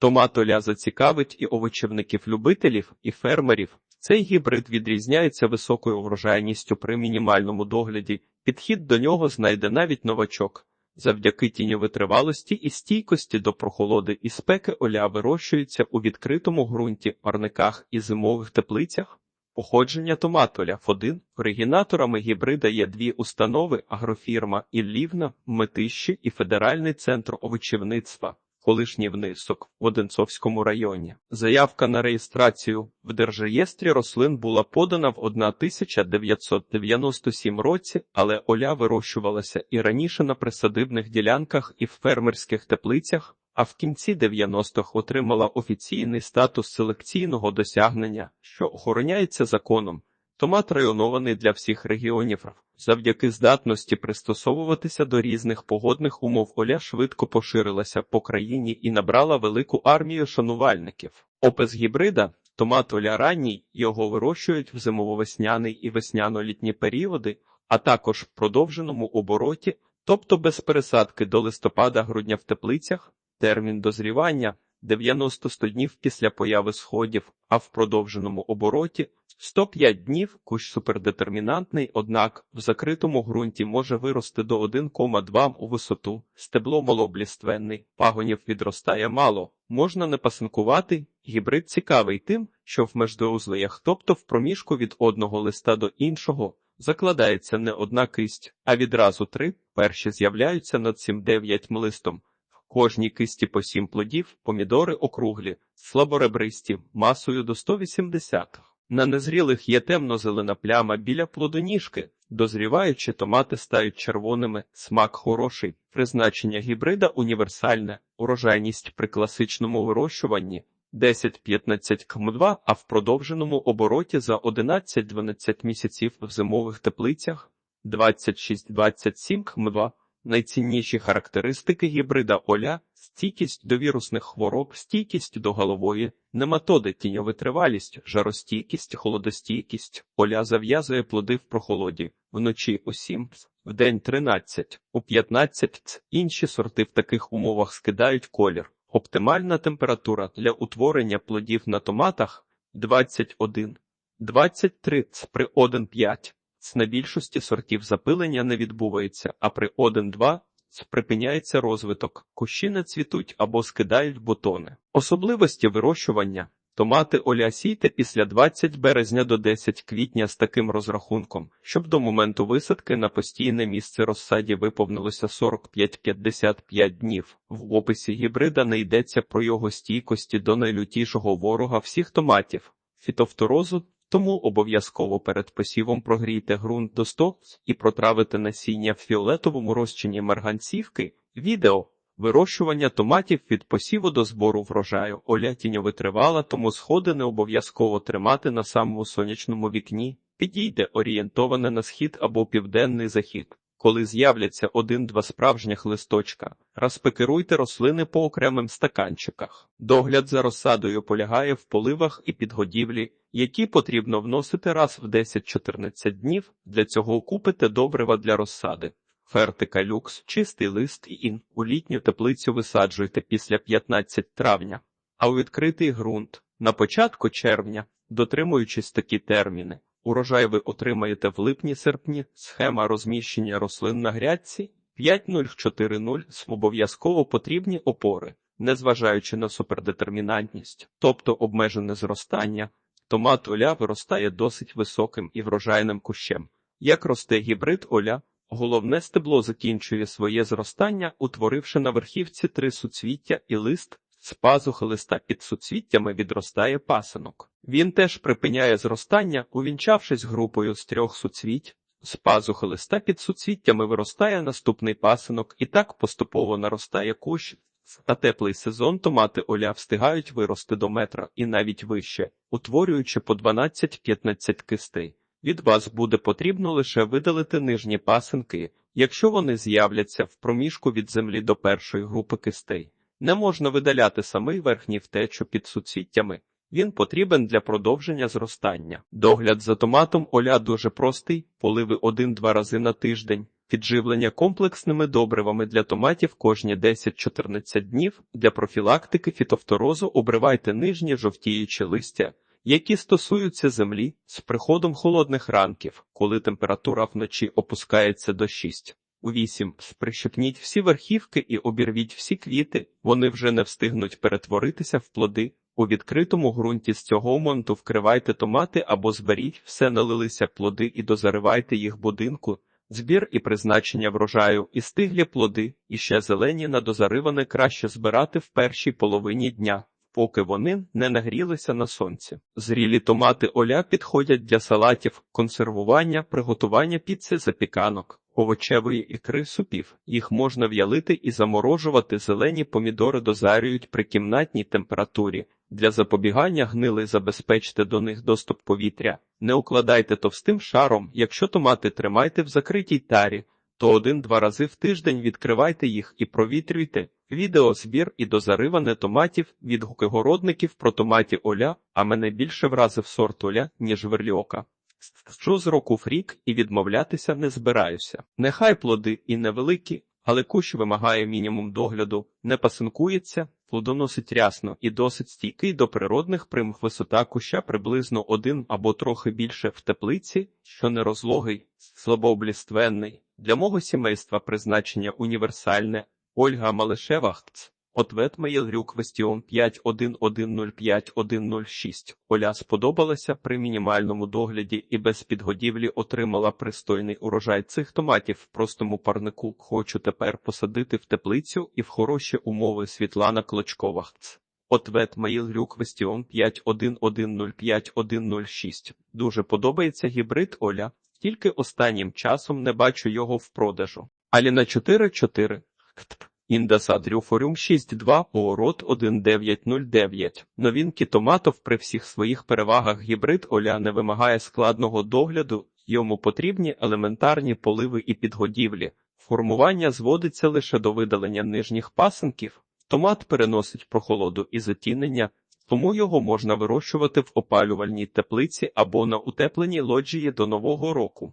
Томат Оля зацікавить і овочівників-любителів, і фермерів. Цей гібрид відрізняється високою врожайністю при мінімальному догляді. Підхід до нього знайде навіть новачок. Завдяки тіньовитривалості і стійкості до прохолоди і спеки оля вирощується у відкритому ґрунті, парниках і зимових теплицях. Походження томатоля Ф1 оригінаторами гібрида є дві установи агрофірма Іллівна, Метищі і Федеральний центр овочівництва, колишній внисок в Одинцовському районі. Заявка на реєстрацію в Держреєстрі рослин була подана в 1997 році, але оля вирощувалася і раніше на присадибних ділянках і в фермерських теплицях, а в кінці 90-х отримала офіційний статус селекційного досягнення, що охороняється законом. Томат районований для всіх регіонів. Завдяки здатності пристосовуватися до різних погодних умов оля швидко поширилася по країні і набрала велику армію шанувальників. Опис гібрида томат оля ранній його вирощують в зимово-весняний і весняно-літні періоди, а також в продовженому обороті, тобто без пересадки до листопада-грудня в теплицях, термін дозрівання 90-100 днів після появи сходів, а в продовженому обороті 105 днів кущ супердетермінантний, однак в закритому ґрунті може вирости до 1,2 у висоту, стебло малобліственний, пагонів відростає мало, можна не пасинкувати. Гібрид цікавий тим, що в междоузлиях, тобто в проміжку від одного листа до іншого, закладається не одна кисть, а відразу три, перші з'являються над 7-9 листом. Кожній кисті по сім плодів, помідори округлі, слаборебристі, масою до 180. На незрілих є темно-зелена пляма біля плодоніжки. Дозріваючи, томати стають червоними, смак хороший, призначення гібрида універсальне, урожайність при класичному вирощуванні 10-15 км2, а в продовженому обороті за 11-12 місяців в зимових теплицях 26-27 км2. Найцінніші характеристики гібрида оля стійкість до вірусних хвороб, стійкість до голової, нематоди, тіньовитривалість, жаростійкість, холодостійкість. Оля зав'язує плоди в прохолоді, вночі у 7, в день 13, у 15. Інші сорти в таких умовах скидають колір. Оптимальна температура для утворення плодів на томатах 21, 23 при 1,5. З на більшості сортів запилення не відбувається, а при 1-2 припиняється розвиток, кущі не цвітуть або скидають бутони. Особливості вирощування. Томати оля після 20 березня до 10 квітня з таким розрахунком, щоб до моменту висадки на постійне місце розсаді виповнилося 45-55 днів. В описі гібрида не йдеться про його стійкості до найлютішого ворога всіх томатів, фітофторозу, тому обов'язково перед посівом прогрійте ґрунт до 100 і протравите насіння в фіолетовому розчині марганцівки. Відео вирощування томатів від посіву до збору врожаю. Оля тіньовитривала, тому сходи не обов'язково тримати на самому сонячному вікні. Підійде орієнтоване на схід або південний захід. Коли з'являться один-два справжніх листочка, розпекеруйте рослини по окремим стаканчиках. Догляд за розсадою полягає в поливах і підгодівлі, які потрібно вносити раз в 10-14 днів. Для цього купите добрива для розсади. Фертика люкс, чистий лист і ін. У літню теплицю висаджуйте після 15 травня, а у відкритий ґрунт на початку червня, дотримуючись такі терміни. Урожай ви отримаєте в липні-серпні. Схема розміщення рослин на грядці 5040 обов'язково потрібні опори, незважаючи на супердетермінантність, тобто обмежене зростання. Томат оля виростає досить високим і врожайним кущем. Як росте гібрид оля, головне стебло закінчує своє зростання, утворивши на верхівці три суцвіття і лист. З пазухи листа під суцвіттями відростає пасинок. Він теж припиняє зростання, увінчавшись групою з трьох суцвіть. З пазухи листа під суцвіттями виростає наступний пасинок і так поступово наростає кущ. На теплий сезон томати оля встигають вирости до метра і навіть вище, утворюючи по 12-15 кистей. Від вас буде потрібно лише видалити нижні пасинки, якщо вони з'являться в проміжку від землі до першої групи кистей. Не можна видаляти самий верхній втечу під суцвіттями. Він потрібен для продовження зростання. Догляд за томатом оля дуже простий, поливи один-два рази на тиждень. Підживлення комплексними добривами для томатів кожні 10-14 днів. Для профілактики фітофторозу обривайте нижні жовтіючі листя, які стосуються землі з приходом холодних ранків, коли температура вночі опускається до 6. У 8. Прищепніть всі верхівки і обірвіть всі квіти, вони вже не встигнуть перетворитися в плоди. У відкритому ґрунті з цього моменту вкривайте томати або зберіть все налилися плоди і дозаривайте їх будинку. Збір і призначення врожаю і стиглі плоди, і ще зелені надозариване краще збирати в першій половині дня, поки вони не нагрілися на сонці. Зрілі томати оля підходять для салатів, консервування, приготування піци, запіканок, овочевої ікри супів. Їх можна в'ялити і заморожувати. Зелені помідори дозарюють при кімнатній температурі. Для запобігання гнили забезпечте до них доступ повітря. Не укладайте товстим шаром, якщо томати тримайте в закритій тарі, то один-два рази в тиждень відкривайте їх і провітрюйте. Відеозбір і дозариване томатів, відгуки городників про томаті Оля, а мене більше вразив сорт Оля, ніж верльока. Що з року в рік і відмовлятися не збираюся. Нехай плоди і невеликі, але кущ вимагає мінімум догляду, не пасинкується, плодоносить рясно і досить стійкий до природних примх висота куща приблизно один або трохи більше в теплиці, що не розлогий, слабообліственний. Для мого сімейства призначення універсальне. Ольга Малишева. Ответ Mail Квестіон 51105106. Оля сподобалася при мінімальному догляді і без підгодівлі отримала пристойний урожай цих томатів в простому парнику. Хочу тепер посадити в теплицю і в хороші умови Світлана Клочкова. Ответ Mail Квестіон 51105106. Дуже подобається гібрид Оля, тільки останнім часом не бачу його в продажу. Аліна 44. Індаса Трюфоріум 6.2 Оорот 1909. Новінки томатов при всіх своїх перевагах гібрид Оля не вимагає складного догляду, йому потрібні елементарні поливи і підгодівлі. Формування зводиться лише до видалення нижніх пасинків. Томат переносить прохолоду і затінення, тому його можна вирощувати в опалювальній теплиці або на утепленій лоджії до нового року.